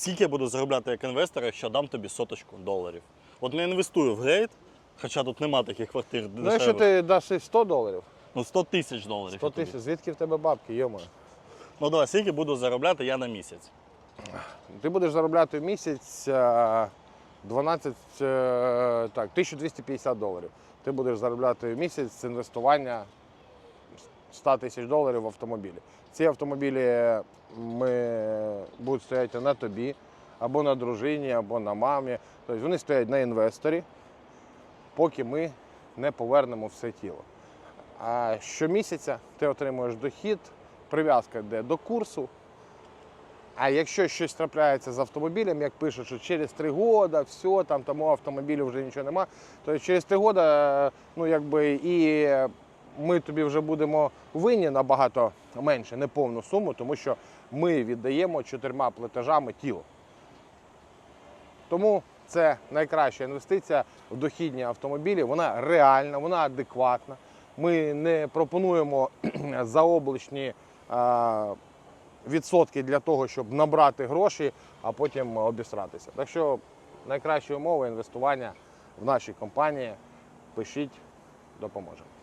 Скільки я буду заробляти як інвестор, якщо дам тобі соточку доларів? От не інвестую в грейд, хоча тут нема таких квартир Ну, якщо ти їй 100 доларів, Ну 100 тисяч доларів. 100 тисяч, звідки в тебе бабки, йомо? Ну давай, скільки буду заробляти я на місяць? Ти будеш заробляти в місяць е, 12, е, так, 1250 доларів. Ти будеш заробляти в місяць з інвестування 100 тисяч доларів в автомобілі. Ці автомобілі ми, будуть стояти на тобі, або на дружині, або на мамі. Тобто вони стоять на інвесторі, поки ми не повернемо все тіло. А щомісяця ти отримуєш дохід, прив'язка йде до курсу. А якщо щось трапляється з автомобілем, як пишуть, що через три роки, все, там тому автомобілю вже нічого нема, то через три роки, ну якби і ми тобі вже будемо винні набагато менше, не повну суму, тому що ми віддаємо чотирма платежами тіло. Тому це найкраща інвестиція в дохідні автомобілі. Вона реальна, вона адекватна. Ми не пропонуємо заоблачні відсотки для того, щоб набрати гроші, а потім обісратися. Так що найкраща умова інвестування в нашій компанії. Пишіть, допоможемо.